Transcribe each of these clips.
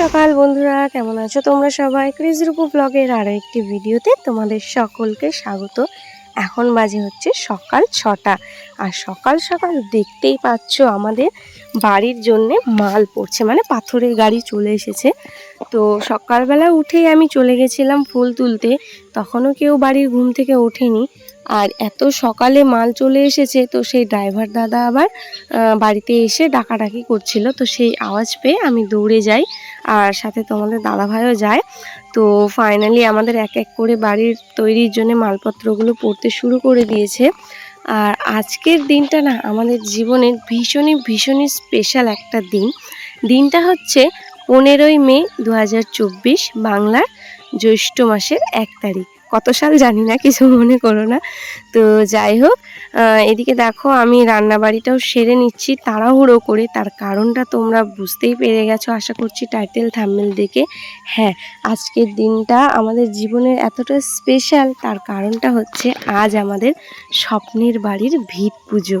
সকাল, বন্ধুরা। কেমন আছো তোমরা সবাই? ক্রিজ রূপু ব্লগের আরও একটি ভিডিওতে তোমাদের সকলকে স্বাগত। এখন বাজে হচ্ছে সকাল ছটা। আর সকাল সকাল দেখতেই পাচ্ছ আমাদের বাড়ির জন্যে মাল পড়ছে মানে পাথরের গাড়ি চলে এসেছে। তো সকালবেলা উঠেই আমি চলে গেছিলাম ফুল তুলতে। তখনও কেউ বাড়ির ঘুম থেকে ওঠেনি। আর এত সকালে মাল চলে এসেছে, তো সেই ড্রাইভার দাদা আবার বাড়িতে এসে ডাকাডাকি করছিল। তো সেই আওয়াজ পেয়ে আমি দৌড়ে যাই। আর সাথে তোমাদের দাদাভাইও যায়। তো ফাইনালি আমাদের এক এক করে বাড়ির তৈরির জন্য মালপত্রগুলো পড়তে শুরু করে দিয়েছে। আর আজকের দিনটা না আমাদের জীবনের ভীষণই ভীষণই স্পেশাল একটা দিন। দিনটা হচ্ছে পনেরোই মে দু হাজার চব্বিশ, বাংলার জ্যৈষ্ঠ মাসের এক তারিখ। কত সাল জানি না কিছু মনে করো না। তো যাই হোক এদিকে দেখো আমি রান্না বাড়িটাও সেরে নিচ্ছি তাড়াহুড়ো করে। তার কারণটা তোমরা বুঝতেই পেরে গেছো আশা করছি টাইটেল থাম্বেল দেখে। হ্যাঁ আজকের দিনটা আমাদের জীবনের এতটা স্পেশাল তার কারণটা হচ্ছে আজ আমাদের স্বপ্নের বাড়ির ভিত পুজো।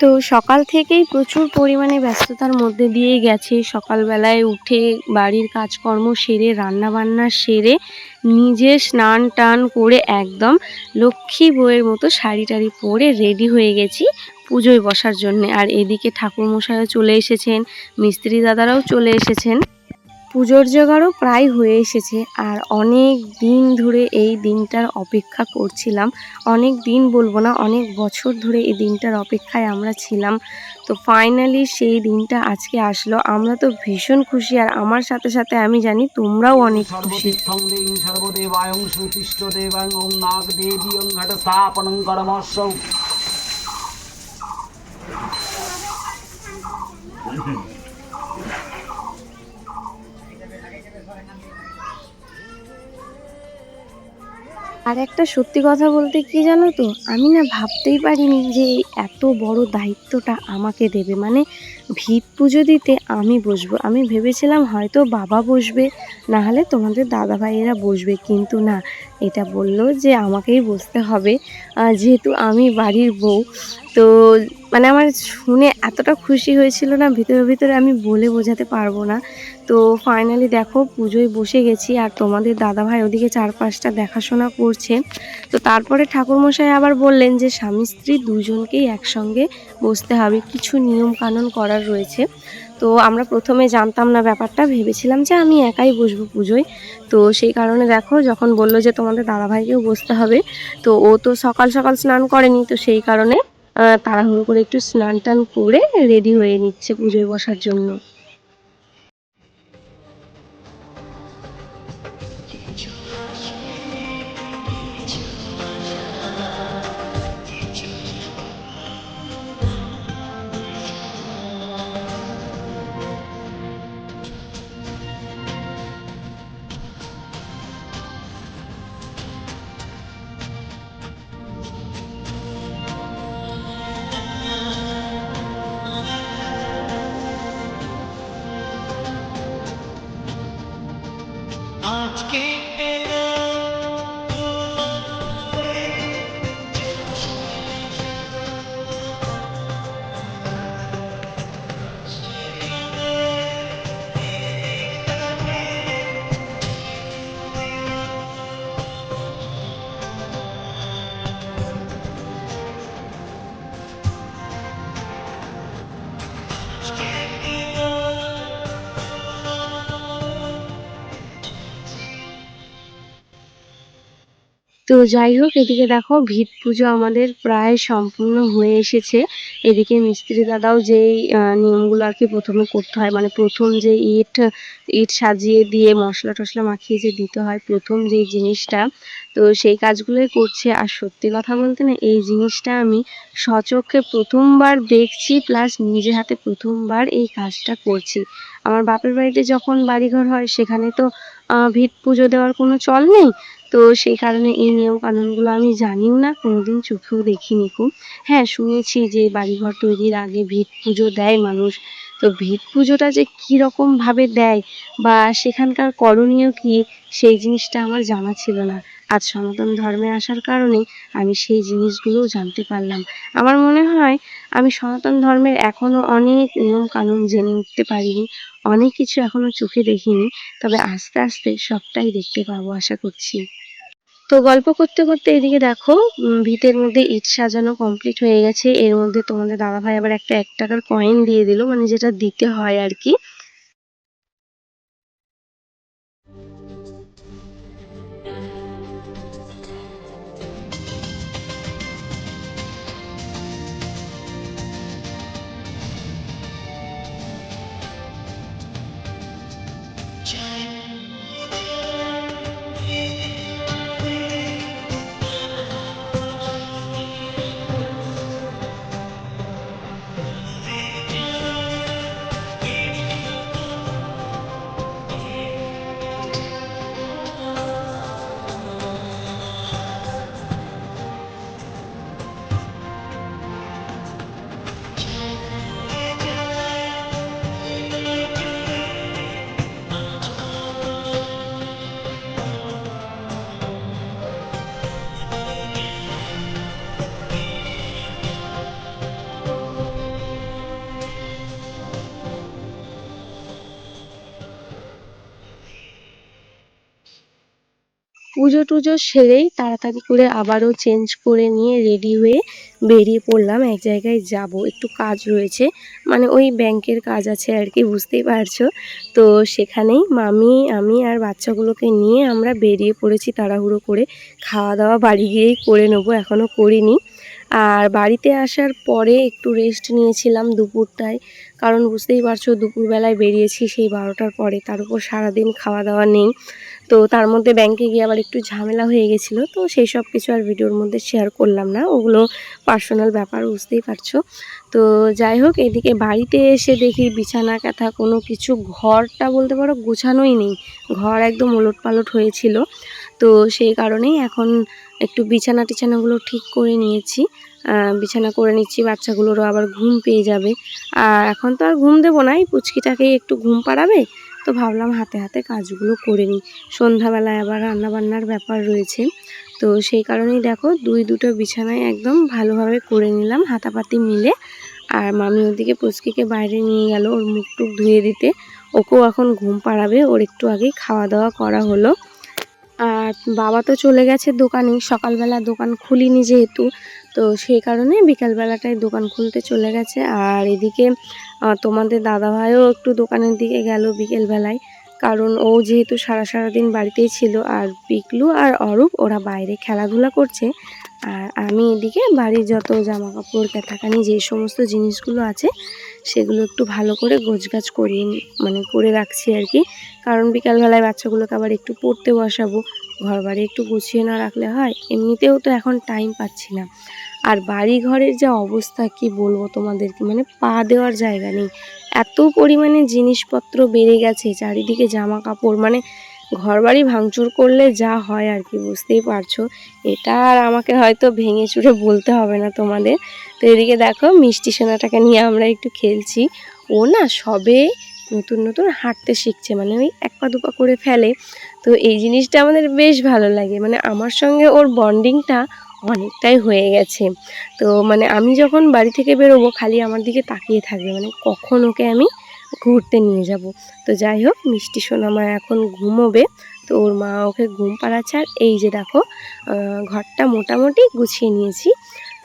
তো সকাল থেকেই প্রচুর পরিমাণে ব্যস্ততার মধ্যে দিয়ে গেছে। সকালবেলায় উঠে বাড়ির কাজকর্ম সেরে রান্না বান্না সেরে, নিজে স্নান টান করে একদম লক্ষ্মী বইয়ের মতো শাড়ি টাড়ি পরে রেডি হয়ে গেছি পুজোয় বসার জন্যে। আর এদিকে ঠাকুরমশাইও চলে এসেছেন, মিস্ত্রি দাদারাও চলে এসেছেন। পুজোর জোগাড়ও প্রায় হয়ে এসেছে আর অনেক দিন ধরে এই দিনটার অপেক্ষা করছিলাম। অনেক দিন বলব না, অনেক বছর ধরে এই দিনটার অপেক্ষায় আমরা ছিলাম। তো ফাইনালি সেই দিনটা আজকে আসলো। আমরা তো ভীষণ খুশি আর আমার সাথে সাথে আমি জানি তোমরাও অনেক খুশি। করমস্য আর একটা সত্যি কথা বলতে কি জানো তো? আমি না ভাবতেই পারিনি যে এত বড় দায়িত্বটা আমাকে দেবে। মানে ভিত পুজো দিতে আমি বসবো। আমি ভেবেছিলাম হয়তো বাবা বসবে না হলে তোমাদের দাদা ভাইয়েরা বসবে। কিন্তু না, এটা বলল যে আমাকেই বসতে হবে। যেহেতু আমি বাড়ির বউ, তো মানে আমার শুনে এতটা খুশি হয়েছিল না, ভিতরে ভিতরে আমি বলে বোঝাতে পারব না। তো ফাইনালি দেখো, পুজোয় বসে গেছি আর তোমাদের দাদাভাই ওদিকে চারপাশটা দেখাশোনা করছে। তো তারপরে ঠাকুরমশাই আবার বললেন যে স্বামী স্ত্রী দুজনকেই একসঙ্গে বসতে হবে। কিছু নিয়ম কানুন করার রয়েছে। তো আমরা প্রথমে জানতাম না ব্যাপারটা, ভেবেছিলাম যে আমি একাই বসবো পুজোয়। তো সেই কারণে দেখো, যখন বলল যে তোমাদের দাদাভাইকেও বসতে হবে, তো ও তো সকাল সকাল স্নান করেনি, তো সেই কারণে তাড়াহুড়ো করে একটু স্নান টান করে রেডি হয়ে নিচ্ছে পুজোয় বসার জন্য। তো যাই হোক, এদিকে দেখো ভিত পুজো আমাদের প্রায় সম্পূর্ণ হয়ে এসেছে। এদিকে মিস্ত্রি দাদাও যেই নিয়মগুলো আর কি প্রথমে করতে হয় মানে প্রথম যে ইট ইট সাজিয়ে দিয়ে মশলা টশলা মাখিয়ে যে দিতে হয় প্রথম যে জিনিসটা, তো সেই কাজগুলোই করছে। আর সত্যি কথা বলতে না, এই জিনিসটা আমি সচক্ষে প্রথমবার দেখছি, প্লাস নিজে হাতে প্রথমবার এই কাজটা করছি। আমার বাপের বাড়িতে যখন বাড়িঘর হয়, সেখানে তো ভিত পুজো দেওয়ার কোনো চল নেই। তো সেই কারণে এই নিয়ম কানুনগুলো আমি জানিও না, কোনোদিন চোখেও দেখিনি খুব। হ্যাঁ শুনেছি যে বাড়িঘর তৈরির আগে ভিত পুজো দেয় মানুষ। তো ভিত পুজোটা যে কীরকম ভাবে দেয় বা সেখানকার করণীয় কি, সেই জিনিসটা আমার জানা ছিল না। আজ সনাতন ধর্মে আসার কারণে আমি সেই জিনিসগুলোও জানতে পারলাম। আমার মনে হয় আমি সনাতন ধর্মের এখনও অনেক নিয়ম কানুন জেনে উঠতে পারিনি, অনেক কিছু এখনও চোখে দেখিনি, তবে আস্তে আস্তে সবটাই দেখতে পাবো, আশা করছি। তো গল্প করতে করতে এদিকে দেখো ভিতের মধ্যে ইট সাজানো কমপ্লিট হয়ে গেছে। এর মধ্যে তোমাদের দাদাভাই আবার একটা এক টাকার কয়েন দিয়ে দিল মানে যেটা দিতে হয় আর কি। পুজো টুজো সেরেই তাড়াতাড়ি করে আবারও চেঞ্জ করে নিয়ে রেডি হয়ে বেরিয়ে পড়লাম। এক জায়গায় যাব, একটু কাজ রয়েছে। মানে ওই ব্যাংকের কাজ আছে আর কি, বুঝতেই পারছ? তো সেখানেই মামি, আমি আর বাচ্চাগুলোকে নিয়ে আমরা বেরিয়ে পড়েছি তাড়াহুড়ো করে। খাওয়া দাওয়া বাড়ি গিয়েই করে নেব, এখনও করিনি। আর বাড়িতে আসার পরে একটু রেস্ট নিয়েছিলাম দুপুরটায়। কারণ বুঝতেই পারছ, দুপুরবেলায় বেরিয়েছি সেই বারোটার পরে, তার উপর সারাদিন খাওয়া দাওয়া নেই। তো তার মধ্যে ব্যাংকে গিয়ে আবার একটু ঝামেলা হয়ে গেছিল, তো সেই সব কিছু আর ভিডিওর মধ্যে শেয়ার করলাম না। ওগুলো পার্সোনাল ব্যাপার, বুঝতেই পারছ। তো যাই হোক, এদিকে বাড়িতে এসে দেখি বিছানা, কাঁথা কোনো কিছু, ঘরটা বলতে পারো গোছানোই নেই। ঘর একদম ওলট পালট হয়েছিল। তো সেই কারণেই এখন একটু বিছানা টিছানাগুলো ঠিক করে নিয়েছি। বিছানা করে নিচ্ছি, বাচ্চাগুলোরও আবার ঘুম পেয়ে যাবে। আর এখন তো আর ঘুম দেবো না, এই পুচকিটাকেই একটু ঘুম পাড়াবে। তো ভাবলাম হাতে হাতে কাজগুলো করে নিই। সন্ধ্যাবেলায় আবার রান্নাবান্নার ব্যাপার রয়েছে। তো সেই কারণেই দেখো দুই দুটো বিছানায় একদম ভালোভাবে করে নিলাম হাতাপাতি মিলে। আর মামি ওদিকে পুচকিকে বাইরে নিয়ে গেল ওর মুখ টুক ধুয়ে দিতে। ওকেও এখন ঘুম পাড়াবে, ওর একটু আগেই খাওয়া দাওয়া করা হলো। আর বাবা তো চলে গেছে দোকানে, সকালবেলা দোকান খুলিনি যেহেতু। তো সেই কারণে বিকালবেলাটায় দোকান খুলতে চলে গেছে। আর এদিকে তোমাদের দাদাভাইও একটু দোকানের দিকে গেল বিকেলবেলায়। কারণ ও যেহেতু সারা সারা দিন বাড়িতেই ছিল আর পিকলু আর অরূপ, ওরা বাইরে খেলাধুলা করছে। আর আমি এদিকে বাড়ির যত জামা কাপড় কেথাকানি যে সমস্ত জিনিসগুলো আছে, সেগুলো একটু ভালো করে গোছগাছ করিয়ে মানে করে রাখছি আর কি। কারণ বিকালবেলায় বাচ্চাগুলোকে আবার একটু পড়তে বসাবো। ঘর বাড়ি একটু গুছিয়ে না রাখলে হয়? এমনিতেও তো এখন টাইম পাচ্ছি না। আর বাড়ি ঘরের যা অবস্থা, কি বলব তোমাদেরকে? মানে পা দেওয়ার জায়গা নেই। এত পরিমাণে জিনিসপত্র বেড়ে গেছে, চারিদিকে জামা কাপড় মানে ঘর বাড়ি ভাঙচুর করলে যা হয় আর কি, বুঝতেই পারছ? এটা আর আমাকে হয়তো ভেঙে চুরে বলতে হবে না তোমাদের। তো এদিকে দেখো, মিষ্টি সোনাটাকে নিয়ে আমরা একটু খেলছি। ও না সবে নতুন নতুন হাঁটতে শিখছে। মানে ওই এক পা দুপা করে ফেলে। তো এই জিনিসটা আমাদের বেশ ভালো লাগে। মানে আমার সঙ্গে ওর বন্ডিংটা অনেকটাই হয়ে গেছে। তো মানে আমি যখন বাড়ি থেকে বেরোবো, খালি আমার দিকে তাকিয়ে থাকবে। মানে কখন ওকে আমি ঘুরতে নিয়ে যাব? তো যাই হোক, মিষ্টি সোনা মা এখন ঘুমোবে। তো ওর মা ওকে ঘুম পাড়াচ্ছে। আর এই যে দেখো ঘরটা মোটামুটি গুছিয়ে নিয়েছি।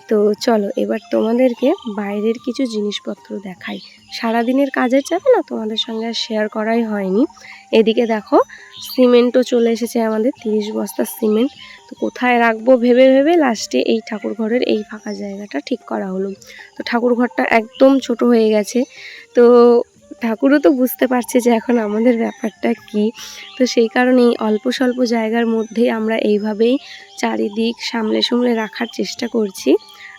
তো চলো, এবার তোমাদেরকে বাইরের কিছু জিনিসপত্র দেখাই। সারাদিনের কাজের চাপে না তোমাদের সঙ্গে আর শেয়ার করাই হয়নি। এদিকে দেখো সিমেন্টও চলে এসেছে আমাদের, তিরিশ বস্তা সিমেন্ট তো কোথায় রাখব ভেবে ভেবে লাস্টে এই ঠাকুর ঘরের এই ফাঁকা জায়গাটা ঠিক করা হলো। তো ঠাকুর ঘরটা একদম ছোট হয়ে গেছে। তো ঠাকুরও তো বুঝতে পারছে যে এখন আমাদের ব্যাপারটা কি। তো সেই কারণেই অল্প স্বল্প জায়গার মধ্যেই আমরা এইভাবেই চারিদিক সামলে সামলে রাখার চেষ্টা করছি।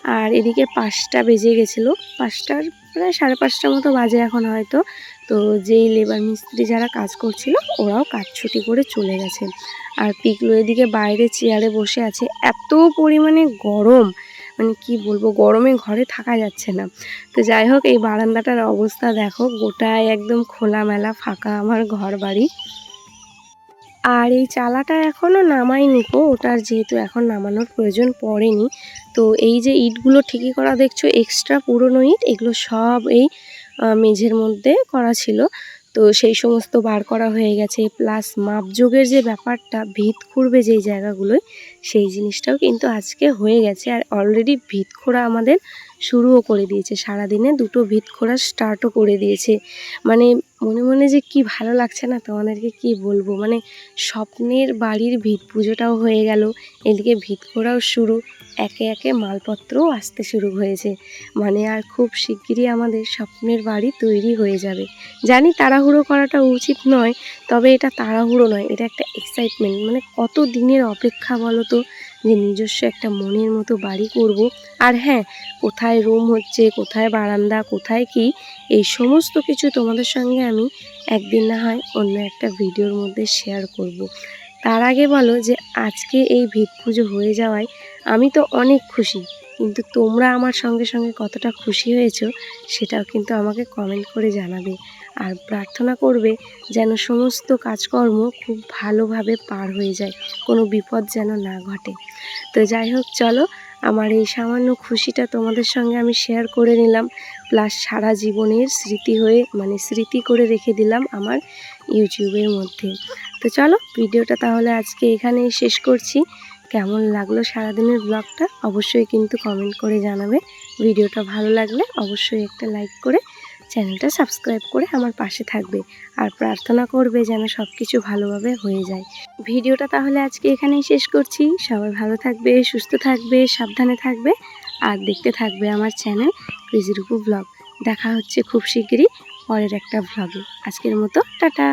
আর এদিকে পাঁচটা বেজে গেছিল। পাঁচটার প্রায় সাড়ে পাঁচটার মতো বাজে এখন হয়তো। তো যেই লেবার মিস্ত্রি যারা কাজ করছিল, ওরাও কাজ ছুটি করে চলে গেছে। আর পিকলু এদিকে বাইরে চেয়ারে বসে আছে। এত পরিমাণে গরম। মানে কি বলব, গরমে ঘরে থাকা যাচ্ছে না। তো যাই হোক, এই বারান্দাটার অবস্থা দেখো। গোটায় একদম খোলামেলা, ফাঁকা আমার ঘর বাড়ি আর এই চালাটা এখনও নামাইনি কো ওটার যেহেতু এখন নামানোর প্রয়োজন পড়েনি। তো এই যে ইটগুলো ঠিকই করা, দেখছ এক্সট্রা পুরনো ইট, এগুলো সব এই মেঝের মধ্যে করা ছিল। তো সেই সমস্ত বার করা হয়ে গেছে প্লাস মাপযোগের যে ব্যাপারটা, ভিত খুঁড়বে যেই জায়গাগুলোয়, সেই জিনিসটাও কিন্তু আজকে হয়ে গেছে। আর অলরেডি ভিত খোঁড়া আমাদের শুরুও করে দিয়েছে, সারাদিনে দুটো ভিত খোঁড়া স্টার্টও করে দিয়েছে। মানে মনে মনে যে কি ভালো লাগছে না তোমাদেরকে কি বলব? মানে স্বপ্নের বাড়ির ভিত পুজোটাও হয়ে গেল, এদিকে ভিত করাও শুরু। একে একে মালপত্রও আসতে শুরু হয়েছে। মানে আর খুব শিগগিরই আমাদের স্বপ্নের বাড়ি তৈরি হয়ে যাবে। জানি তাড়াহুড়ো করাটা উচিত নয়, তবে এটা তাড়াহুড়ো নয়, এটা একটা এক্সাইটমেন্ট মানে কত দিনের অপেক্ষা বলো তো যে নিজস্ব একটা মনের মতো বাড়ি করব। আর হ্যাঁ কোথায় রুম হচ্ছে, কোথায় বারান্দা, কোথায় কি, এই সমস্ত কিছু তোমাদের সঙ্গে আমি একদিন না হয় অন্য একটা ভিডিওর মধ্যে শেয়ার করব। তার আগে বলো যে আজকে এই ভিত পুজো হয়ে যাওয়ায় আমি তো অনেক খুশি, কিন্তু তোমরা আমার সঙ্গে সঙ্গে কতটা খুশি হয়েছো সেটাও কিন্তু আমাকে কমেন্ট করে জানাবে। আর প্রার্থনা করবে যেন সমস্ত কাজকর্ম খুব ভালোভাবে পার হয়ে যায়, কোনো বিপদ যেন না ঘটে। তো যাই হোক, চলো আমার এই সামান্য খুশিটা তোমাদের সঙ্গে আমি শেয়ার করে নিলাম প্লাস সারা জীবনের স্মৃতি হয়ে মানে স্মৃতি করে রেখে দিলাম আমার ইউটিউবের মধ্যে। তো চলো, ভিডিওটা তাহলে আজকে এখানেই শেষ করছি। কেমন লাগল সারাদিনের ব্লগটা অবশ্যই কিন্তু কমেন্ট করে জানাবে। ভিডিওটা ভালো লাগলে অবশ্যই একটা লাইক করে চ্যানেলটা সাবস্ক্রাইব করে আমার পাশে থাকবে আর প্রার্থনা করবে যেন সব কিছু ভালোভাবে হয়ে যায়। ভিডিওটা তাহলে আজকে এখানেই শেষ করছি। সবাই ভালো থাকবে, সুস্থ থাকবে, সাবধানে থাকবে আর দেখতে থাকবে আমার চ্যানেল ক্রিজিরুপু ব্লগ। দেখা হচ্ছে খুব শিগগিরই পরের একটা ভ্লগে আজকের মতো, টাটা!